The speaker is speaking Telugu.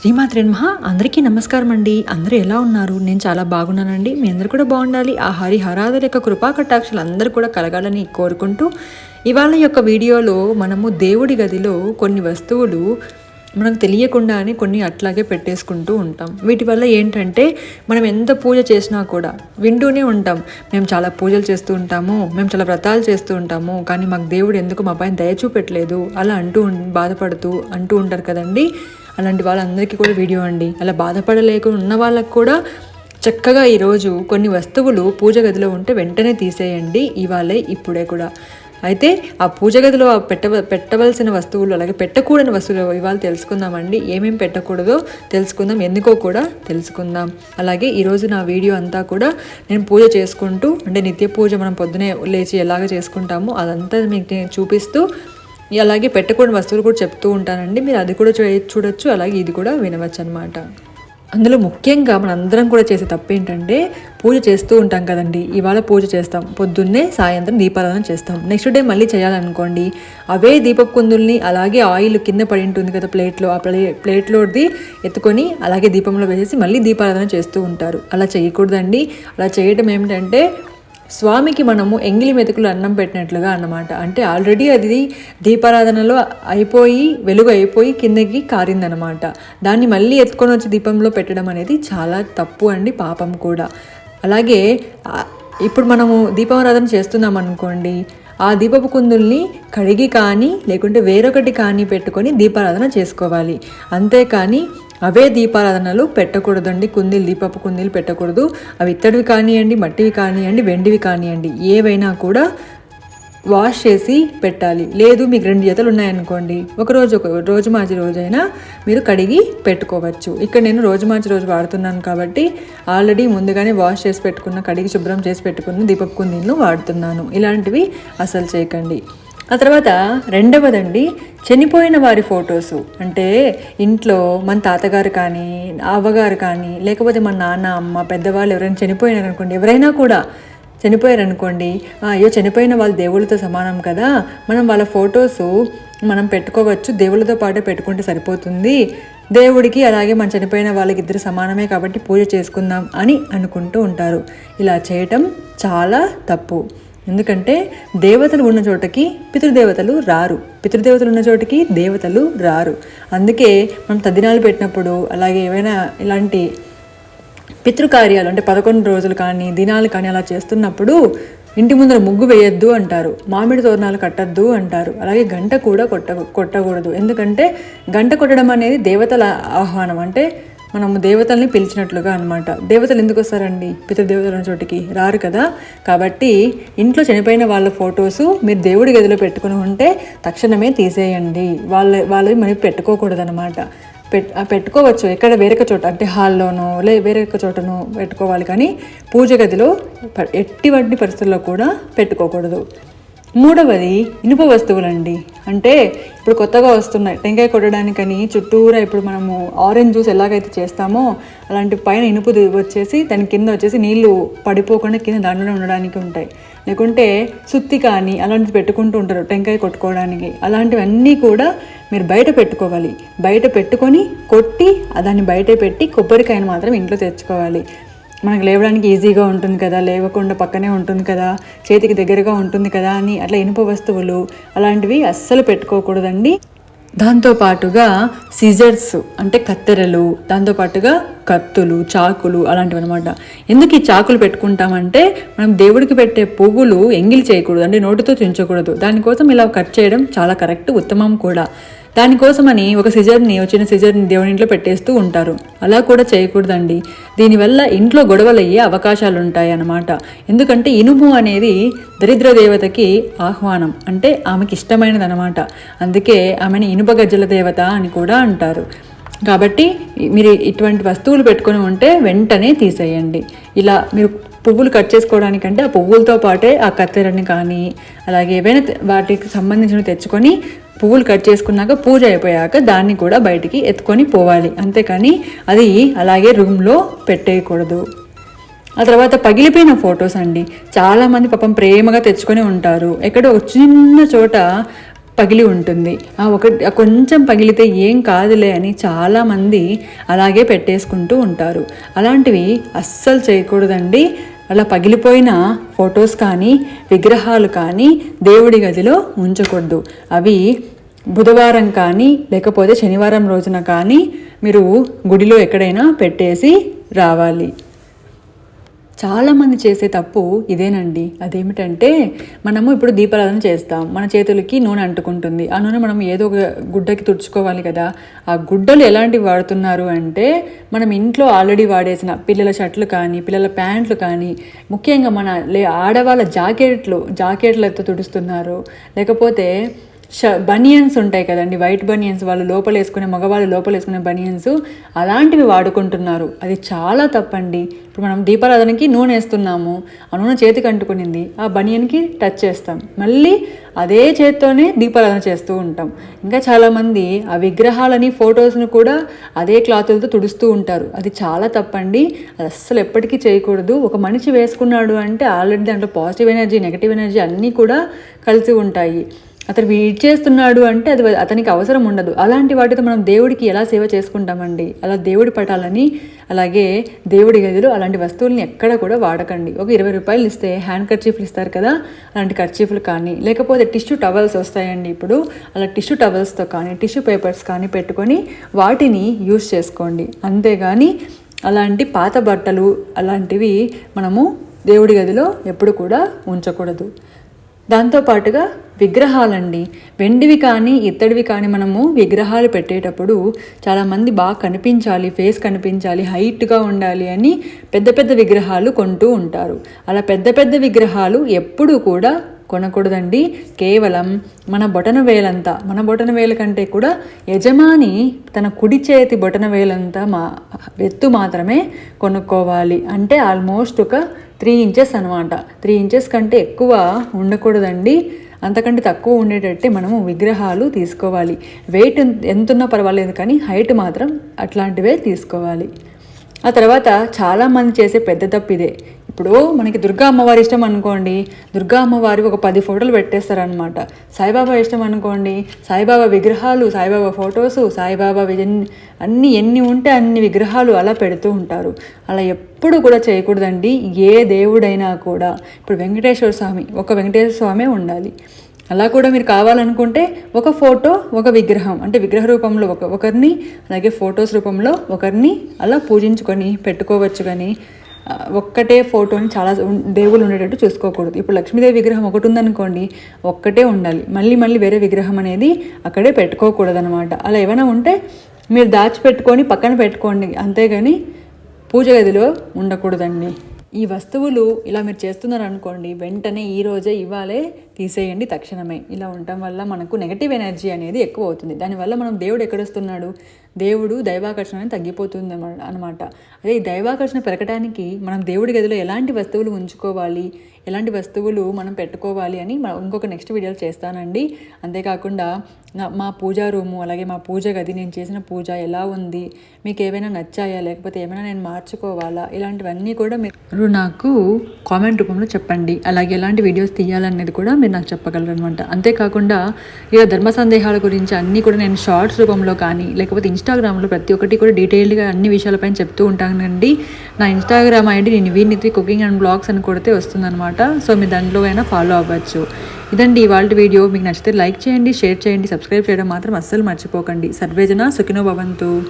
శ్రీమాత్రే మహా అందరికీ నమస్కారం అండి. అందరూ ఎలా ఉన్నారు? నేను చాలా బాగున్నానండి. మీ అందరూ కూడా బాగుండాలి. ఆ హరి హరాధుల యొక్క కృపా కటాక్షలు అందరూ కూడా కలగాలని కోరుకుంటూ ఇవాళ యొక్క వీడియోలో మనము దేవుడి గదిలో కొన్ని వస్తువులు మనకు తెలియకుండానే కొన్ని అట్లాగే పెట్టేసుకుంటూ ఉంటాం. వీటి వల్ల ఏంటంటే మనం ఎంత పూజ చేసినా కూడా వింటూనే ఉంటాం. మేము చాలా పూజలు చేస్తూ ఉంటాము. మేము చాలా వ్రతాలు చేస్తూ ఉంటాము. కానీ మాకు దేవుడు ఎందుకు మా పైన దయ చూపెట్టలేదు? అలా అంటూ బాధపడుతూ అంటూ ఉంటారు కదండి. అలాంటి వాళ్ళందరికీ కూడా వీడియో అండి. అలా బాధపడలేక ఉన్న వాళ్ళకు కూడా చక్కగా ఈరోజు కొన్ని వస్తువులు పూజ గదిలో ఉంటే వెంటనే తీసేయండి. ఇవాళే ఇప్పుడే కూడా. అయితే ఆ పూజ గదిలో పెట్టవ పెట్టవలసిన వస్తువులు అలాగే పెట్టకూడని వస్తువులు ఇవాళ తెలుసుకుందామండి. ఏమేమి పెట్టకూడదో తెలుసుకుందాం. ఎందుకో కూడా తెలుసుకుందాం. అలాగే ఈరోజు నా వీడియో అంతా కూడా నేను పూజ చేసుకుంటూ అంటే నిత్య పూజ మనం పొద్దునే లేచి ఎలాగ చేసుకుంటామో అదంతా మీకు నేను చూపిస్తూ అలాగే పెట్టకూడని వస్తువులు కూడా చెప్తూ ఉంటానండి. మీరు అది కూడా చూ చూడొచ్చు. అలాగే ఇది కూడా వినవచ్చు అనమాట అందులో ముఖ్యంగా మనందరం కూడా చేసే తప్పు ఏంటంటే పూజ చేస్తూ ఉంటాం కదండి. ఇవాళ పూజ చేస్తాం. పొద్దున్నే సాయంత్రం దీపారాధన చేస్తాం. నెక్స్ట్ డే మళ్ళీ చేయాలనుకోండి. అవే దీపపు కుందుల్ని అలాగే ఆయిల్ కింద పడి ఉంటుంది కదా ప్లేట్లో. ఆ ప్లే ప్లేట్లోది ఎత్తుకొని అలాగే దీపంలో వేసేసి మళ్ళీ దీపారాధన చేస్తూ ఉంటారు. అలా చేయకూడదండి. అలా చేయడం ఏమిటంటే స్వామికి మనము ఎంగిలి మెతుకులు అన్నం పెట్టినట్లుగా అన్నమాట. అంటే ఆల్రెడీ అది దీపారాధనలో అయిపోయి వెలుగు అయిపోయి కిందకి కారిందనమాట దాన్ని మళ్ళీ ఎత్తుకొని వచ్చి దీపంలో పెట్టడం అనేది చాలా తప్పు అండి పాపం కూడా. అలాగే ఇప్పుడు మనము దీపారాధన చేస్తున్నాం అనుకోండి ఆ దీపపు కుందుల్ని కడిగి కానీ లేకుంటే వేరొకటి కానీ పెట్టుకొని దీపారాధన చేసుకోవాలి. అంతేకాని అవే దీపారాధనలు పెట్టకూడదండి. కుందీలు దీపపు కుందీలు పెట్టకూడదు. అవి ఇత్తడివి కానివ్వండి మట్టివి కానివ్వండి వెండివి కానివ్వండి ఏవైనా కూడా వాష్ చేసి పెట్టాలి. లేదు మీకు రెండు జతలు ఉన్నాయనుకోండి. ఒక రోజు ఒక రోజు మార్చి రోజైనా మీరు కడిగి పెట్టుకోవచ్చు. ఇక్కడ నేను రోజు మార్చి రోజు వాడుతున్నాను కాబట్టి ఆల్రెడీ ముందుగానే వాష్ చేసి పెట్టుకున్న కడిగి శుభ్రం చేసి పెట్టుకున్న దీపపు కుందీలను వాడుతున్నాను. ఇలాంటివి అసలు చేయకండి. ఆ తర్వాత రెండవదండి చనిపోయిన వారి ఫొటోసు. అంటే ఇంట్లో మన తాతగారు కానీ అవ్వగారు కానీ లేకపోతే మన నాన్న అమ్మ పెద్దవాళ్ళు ఎవరైనా చనిపోయినారు అనుకోండి ఎవరైనా కూడా చనిపోయారు అనుకోండి అయ్యో చనిపోయిన వాళ్ళు దేవుళ్ళతో సమానం కదా మనం వాళ్ళ ఫొటోస్ మనం పెట్టుకోవచ్చు దేవుళ్ళతో పాటే పెట్టుకుంటే సరిపోతుంది దేవుడికి అలాగే మన చనిపోయిన వాళ్ళకి ఇద్దరు సమానమే కాబట్టి పూజ చేసుకుందాం అని అనుకుంటూ ఉంటారు. ఇలా చేయటం చాలా తప్పు. ఎందుకంటే దేవతలు ఉన్న చోటకి పితృదేవతలు రారు. పితృదేవతలు ఉన్న చోటకి దేవతలు రారు. అందుకే మనం తద్దినాలు పెట్టినప్పుడు అలాగే ఏవైనా ఇలాంటి పితృకార్యాలు అంటే పదకొండు రోజులు కానీ దినాలు కానీ అలా చేస్తున్నప్పుడు ఇంటి ముందర ముగ్గు వేయొద్దు అంటారు. మామిడి తోరణాలు కట్టద్దు అంటారు. అలాగే గంట కూడా కొట్ట కొట్టకూడదు. ఎందుకంటే గంట కొట్టడం అనేది దేవతల ఆహ్వానం. అంటే మనము దేవతల్ని పిలిచినట్లుగా అనమాట దేవతలు ఎందుకు వస్తారండి? పితృదేవతల చోటికి రారు కదా. కాబట్టి ఇంట్లో చనిపోయిన వాళ్ళ ఫొటోస్ మీరు దేవుడి గదిలో పెట్టుకుని ఉంటే తక్షణమే తీసేయండి. వాళ్ళ వాళ్ళవి మనం పెట్టుకోకూడదు అనమాట పెట్ పెట్టుకోవచ్చు. ఎక్కడ వేరొక చోట అంటే హాల్లోనో లే వేరొక చోటనో పెట్టుకోవాలి కానీ పూజ గదిలో ఎట్టి వంటి పరిస్థితుల్లో కూడా పెట్టుకోకూడదు. మూడవది ఇనుప వస్తువులండి. అంటే ఇప్పుడు కొత్తగా వస్తున్నాయి టెంకాయ కొట్టడానికని చుట్టూరా ఇప్పుడు మనము ఆరెంజ్ జ్యూస్ ఎలాగైతే చేస్తామో అలాంటి పైన ఇనుపు వచ్చేసి దాని కింద వచ్చేసి నీళ్ళు పడిపోకుండా కింద దాంట్లో ఉండడానికి ఉంటాయి. లేకుంటే సుత్తి కానీ అలాంటివి పెట్టుకుంటూ ఉంటారు టెంకాయ కొట్టుకోవడానికి. అలాంటివన్నీ కూడా మీరు బయట పెట్టుకోవాలి. బయట పెట్టుకొని కొట్టి దాన్ని బయట పెట్టి కొబ్బరికాయను మాత్రం ఇంట్లో తెచ్చుకోవాలి. మనకు లేవడానికి ఈజీగా ఉంటుంది కదా లేవకుండా పక్కనే ఉంటుంది కదా చేతికి దగ్గరగా ఉంటుంది కదా అని అట్లా ఇనుప వస్తువులు అలాంటివి అస్సలు పెట్టుకోకూడదండి. దాంతో పాటుగా సిజర్స్ అంటే కత్తెరలు దాంతో పాటుగా కత్తులు చాకులు అలాంటివి అనమాట ఎందుకు ఈ చాకులు పెట్టుకుంటామంటే మనం దేవుడికి పెట్టే పువ్వులు ఎంగిలి చేయకూడదు అంటే నోటితో తుంచకూడదు దానికోసం ఇలా కట్ చేయడం చాలా కరెక్ట్ ఉత్తమం కూడా. దానికోసమని ఒక సిజర్ని వచ్చిన సిజర్ని దేవుని ఇంట్లో పెట్టేస్తూ ఉంటారు. అలా కూడా చేయకూడదండి. దీనివల్ల ఇంట్లో గొడవలయ్యే అవకాశాలు ఉంటాయి అన్నమాట ఎందుకంటే ఇనుము అనేది దరిద్ర దేవతకి ఆహ్వానం. అంటే ఆమెకి ఇష్టమైనది అనమాట అందుకే ఆమెని ఇనుప గజ్జల దేవత అని కూడా అంటారు. కాబట్టి మీరు ఇటువంటి వస్తువులు పెట్టుకొని ఉంటే వెంటనే తీసేయండి. ఇలా మీరు పువ్వులు కట్ చేసుకోవడానికంటే ఆ పువ్వులతో పాటే ఆ కత్తెరని కానీ అలాగే ఏవైనా వాటికి సంబంధించినవి తెచ్చుకొని పువ్వులు కట్ చేసుకున్నాక పూజ అయిపోయాక దాన్ని కూడా బయటికి ఎత్తుకొని పోవాలి. అంతేకాని అది అలాగే రూమ్లో పెట్టేయకూడదు. ఆ తర్వాత పగిలిపోయిన ఫొటోస్ అండి. చాలామంది పాపం ప్రేమగా తెచ్చుకొని ఉంటారు. ఎక్కడో ఒక చిన్న చోట పగిలి ఉంటుంది. ఆ ఒక కొంచెం పగిలితే ఏం కాదులే అని చాలామంది అలాగే పెట్టేసుకుంటూ ఉంటారు. అలాంటివి అస్సలు చేయకూడదండి. అలా పగిలిపోయిన ఫొటోస్ కానీ విగ్రహాలు కానీ దేవుడి గదిలో ఉంచకూడదు. అవి బుధవారం కానీ లేకపోతే శనివారం రోజున కానీ మీరు గుడిలో ఎక్కడైనా పెట్టేసి రావాలి. చాలామంది చేసే తప్పు ఇదేనండి. అదేమిటంటే మనము ఇప్పుడు దీపారాధన చేస్తాం. మన చేతులకి నూనె అంటుకుంటుంది. ఆ నూనె మనం ఏదో ఒక గుడ్డకి తుడుచుకోవాలి కదా. ఆ గుడ్డలు ఎలాంటివి వాడుతున్నారు అంటే మనం ఇంట్లో ఆల్రెడీ వాడేసిన పిల్లల షర్ట్లు కానీ పిల్లల ప్యాంట్లు కానీ ముఖ్యంగా మన లే ఆడవాళ్ళ జాకెట్లు జాకెట్లతో తుడుస్తున్నారు. లేకపోతే బనియన్స్ ఉంటాయి కదండి వైట్ బనియన్స్ వాళ్ళు లోపల వేసుకునే మగవాళ్ళు లోపల వేసుకునే బనియన్స్ అలాంటివి వాడుకుంటున్నారు. అది చాలా తప్పండి. ఇప్పుడు మనం దీపారాధనకి నూనె వేస్తున్నాము ఆ నూనె చేతికి అంటుకునింది ఆ బనియన్కి టచ్ చేస్తాం. మళ్ళీ అదే చేత్తోనే దీపారాధన చేస్తూ ఉంటాం. ఇంకా చాలామంది ఆ విగ్రహాలని ఫొటోస్ని కూడా అదే క్లాతులతో తుడుస్తూ ఉంటారు. అది చాలా తప్పండి. అది అస్సలు ఎప్పటికీ చేయకూడదు. ఒక మనిషి వేసుకున్నాడు అంటే ఆల్రెడీ దాంట్లో పాజిటివ్ ఎనర్జీ నెగిటివ్ ఎనర్జీ అన్నీ కూడా కలిసి ఉంటాయి. అతను చేస్తున్నాడు అంటే అది అతనికి అవసరం ఉండదు. అలాంటి వాటితో మనం దేవుడికి ఎలా సేవ చేసుకుంటామండి? అలా దేవుడి పటాలని అలాగే దేవుడి గదిలో అలాంటి వస్తువుల్ని ఎక్కడ కూడా వాడకండి. ఒక ఇరవై రూపాయలు ఇస్తే హ్యాండ్ కర్చీఫ్లు ఇస్తారు కదా అలాంటి కర్చీఫ్లు కానీ లేకపోతే టిష్యూ టవల్స్ వస్తాయండి ఇప్పుడు. అలా టిష్యూ టవల్స్తో కానీ టిష్యూ పేపర్స్ కానీ పెట్టుకొని వాటిని యూస్ చేసుకోండి. అంతేగాని అలాంటి పాత బట్టలు అలాంటివి మనము దేవుడి గదిలో ఎప్పుడు కూడా ఉంచకూడదు. దాంతోపాటుగా విగ్రహాలండి. వెండివి కానీ ఇత్తడివి కానీ మనము విగ్రహాలు పెట్టేటప్పుడు చాలామంది బాగా కనిపించాలి ఫేస్ కనిపించాలి హైట్గా ఉండాలి అని పెద్ద పెద్ద విగ్రహాలు కొంటూ ఉంటారు. అలా పెద్ద పెద్ద విగ్రహాలు ఎప్పుడూ కూడా కొనకూడదండి. కేవలం మన బొటన వేలంతా మన బొటన వేల కంటే కూడా యజమాని తన కుడి చేతి బొటన వేలంతా మా ఎత్తు మాత్రమే కొనుక్కోవాలి. అంటే ఆల్మోస్ట్ ఒక త్రీ ఇంచెస్ అనమాట త్రీ ఇంచెస్ కంటే ఎక్కువ ఉండకూడదండి. అంతకంటే తక్కువ ఉండేటట్టే మనము విగ్రహాలు తీసుకోవాలి. వెయిట్ ఎంతున్నా పర్వాలేదు కానీ హైట్ మాత్రం అట్లాంటివే తీసుకోవాలి. ఆ తర్వాత చాలామంది చేసే పెద్ద తప్పు ఇదే. ఇప్పుడు మనకి దుర్గా అమ్మవారి ఇష్టం అనుకోండి దుర్గా అమ్మవారి ఒక పది ఫోటోలు పెట్టేస్తారనమాట సాయిబాబా ఇష్టం అనుకోండి సాయిబాబా విగ్రహాలు సాయిబాబా ఫొటోస్ సాయిబాబా అన్ని ఎన్ని ఉంటే అన్ని విగ్రహాలు అలా పెడుతూ ఉంటారు. అలా ఎప్పుడు కూడా చేయకూడదండి ఏ దేవుడైనా కూడా. ఇప్పుడు వెంకటేశ్వర స్వామి ఒక వెంకటేశ్వర స్వామే ఉండాలి. అలా కూడా మీరు కావాలనుకుంటే ఒక ఫోటో ఒక విగ్రహం అంటే విగ్రహ రూపంలో ఒక ఒకరిని అలాగే ఫొటోస్ రూపంలో ఒకరిని అలా పూజించుకొని పెట్టుకోవచ్చు కానీ ఒక్కటే ఫోటోని చాలా దేవుళ్ళు ఉండేటట్టు చూసుకోకూడదు. ఇప్పుడు లక్ష్మీదేవి విగ్రహం ఒకటి ఉందనుకోండి ఒక్కటే ఉండాలి. మళ్ళీ మళ్ళీ వేరే విగ్రహం అనేది అక్కడే పెట్టుకోకూడదు అనమాట అలా ఏమైనా ఉంటే మీరు దాచిపెట్టుకొని పక్కన పెట్టుకోండి. అంతేగాని పూజ గదిలో ఉండకూడదండి. ఈ వస్తువులు ఇలా మీరు చేస్తున్నారు అనుకోండి వెంటనే ఈ రోజే ఇవ్వాలే తీసేయండి తక్షణమే. ఇలా ఉండటం వల్ల మనకు నెగటివ్ ఎనర్జీ అనేది ఎక్కువ అవుతుంది. దానివల్ల మనం దేవుడు ఎక్కడొస్తున్నాడు? దేవుడు దైవాకర్షణ అనేది తగ్గిపోతుంది అనమాట అదే ఈ దైవాకర్షణ పెరగడానికి మనం దేవుడి గదిలో ఎలాంటి వస్తువులు ఉంచుకోవాలి? ఎలాంటి వస్తువులు మనం పెట్టుకోవాలి అని ఇంకొక నెక్స్ట్ వీడియోలు చేస్తానండి. అంతేకాకుండా మా పూజా రూము అలాగే మా పూజ గది నేను చేసిన పూజ ఎలా ఉంది మీకు ఏమైనా నచ్చాయా లేకపోతే ఏమైనా నేను మార్చుకోవాలా ఇలాంటివన్నీ కూడా మీరు నాకు కామెంట్ రూపంలో చెప్పండి. అలాగే ఎలాంటి వీడియోస్ తీయాలనేది కూడా మీరు నాకు చెప్పగలరు అనమాట అంతేకాకుండా ఇలా ధర్మ సందేహాల గురించి అన్నీ కూడా నేను షార్ట్స్ రూపంలో కానీ లేకపోతే ఇన్స్టాగ్రామ్లో ప్రతి ఒక్కటి కూడా డీటెయిల్డ్గా అన్ని విషయాలపైన చెప్తూ ఉంటానండి. నా ఇన్స్టాగ్రామ్ ఐడి నేను వీనిత్రి కుకింగ్ అండ్ బ్లాగ్స్ అని కొడితే వస్తుందన్నమాట. సో మీ దాంట్లో అయినా ఫాలో అవ్వచ్చు. ఇదండి ఇవాళ వీడియో. మీకు నచ్చితే లైక్ చేయండి షేర్ చేయండి సబ్స్క్రైబ్ చేయడం మాత్రం అస్సలు మర్చిపోకండి. సర్వేజన సుఖినో భవంతు.